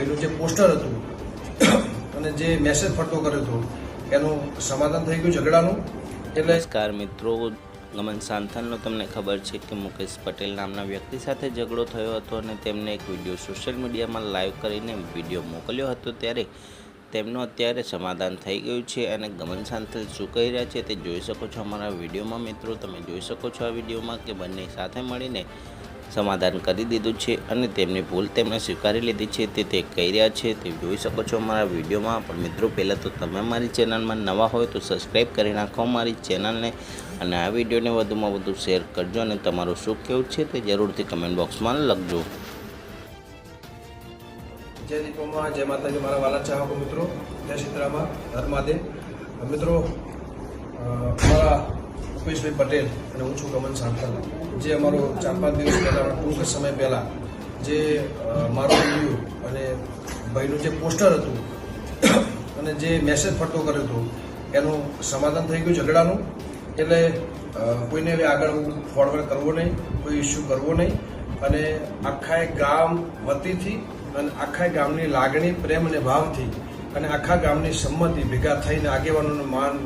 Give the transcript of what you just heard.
ભાઈનું જે પોસ્ટર હતું અને જે મેસેજ ફરતો કર્યો હતો, એનું સમાધાન થઈ ગયું ઝઘડાનું. એટલે નમસ્કાર મિત્રો, ગમન સાંથલનો તમને ખબર છે કે મુકેશ પટેલ નામના વ્યક્તિ સાથે ઝઘડો થયો હતો અને તેમને એક વીડિયો સોશિયલ મીડિયામાં લાઈવ કરીને વીડિયો મોકલ્યો હતો ત્યારે તેમનું અત્યારે સમાધાન થઈ ગયું છે અને ગમન સાંથલ શું કહી રહ્યા છે તે જોઈ શકો છો અમારા વિડીયોમાં. મિત્રો, તમે જોઈ શકો છો આ વિડીયોમાં કે બંને સાથે મળીને સમાધાન કરી દીધું છે અને તેમની ભૂલ તેમણે સ્વીકારી લીધી છે. તે તે કહી રહ્યા છે. તે જોઈ શકો છો અમારા વિડીયોમાં. પણ મિત્રો પહેલાં તો તમે મારી ચેનલમાં નવા હોય તો સબસ્ક્રાઈબ કરી નાખો મારી ચેનલને અને આ વિડીયોને વધુમાં વધુ શેર કરજો અને તમારું શું કેવું છે તે જરૂરથી કમેન્ટ બોક્સમાં લખજો. જય દીપોમાં જય માતાજી મારા વાલા ચાહકો મિત્રો. જય સીતરામાં ધર્માદેવ. મિત્રો અ, અમારા ભૂપેશભાઈ પટેલ અને હું છું ગમન સાંથલ, જે અમારો ચાર પાંચ દિવસ પહેલાં, ટૂંક સમય પહેલાં જે મારું વીડિયો અને ભાઈનું જે પોસ્ટર હતું અને જે મેસેજ ફરતો કર્યો હતો, એનું સમાધાન થઈ ગયું ઝઘડાનું. એટલે કોઈને હવે આગળ ફોરવર્ડ કરવો નહીં, કોઈ ઇસ્યુ કરવો નહીં. અને આખા ગામ વતીથી અને આખા ગામની લાગણી, પ્રેમ અને ભાવથી અને આખા ગામની સંમતિ ભેગા થઈને આગેવાનોનું માન